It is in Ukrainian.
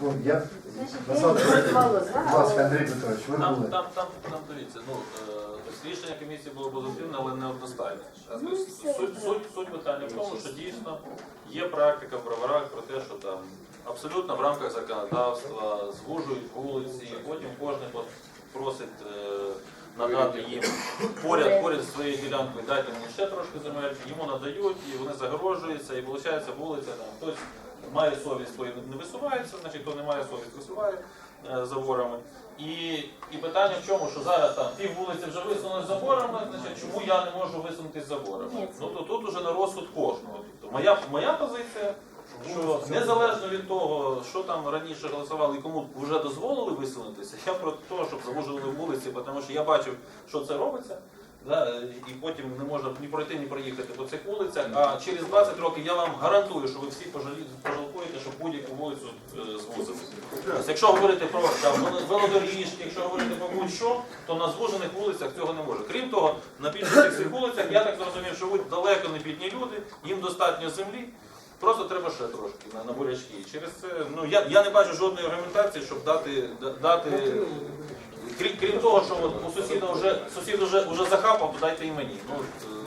Я будь ласка. Андрій Петрович, ви Там, були. там, там, там дивіться, ну, е, тобто рішення комісії було позитивне, але не одностайне. Ну, тобто, суть, суть, суть питання в тому, що дійсно є практика в броварах про те, що там абсолютно в рамках законодавства звужують вулиці, потім кожен е, надати їм поряд, поряд зі своєю ділянкою, дайте мені ще трошки земель, йому надають, і вони загорожуються, і виходить вулиця, там хтось має совість, той не висувається, значить хто не має совість, висуває е, заборами. І, і питання в чому, що зараз там пів вулиці вже висунули заборами, значить чому я не можу висунутися заборами? Ну то тут уже на розсуд кожного. Тобто моя, моя позиція, що незалежно від того, що там раніше голосували і кому вже дозволили висунутися, я про те, щоб завужили вулиці, тому що я бачив, що це робиться. Да, і потім не можна ні пройти, ні проїхати по цих вулицях. А через 20 років я вам гарантую, що ви всі пожалкуєте, що будь-яку вулицю е, звузили. Якщо говорити про велодоріжки, якщо говорити про будь-що, то на звужених вулицях цього не може. Крім того, на більшості цих вулицях, я так зрозумів, ви далеко не бідні люди, їм достатньо землі. Просто треба ще трошки на, на бурячки. Через це ну я, я не бачу жодної аргументації, щоб дати да- дати. Крім, крім того, що от у сусіда вже сусід вже, вже захапав, дайте і мені. Ну, от,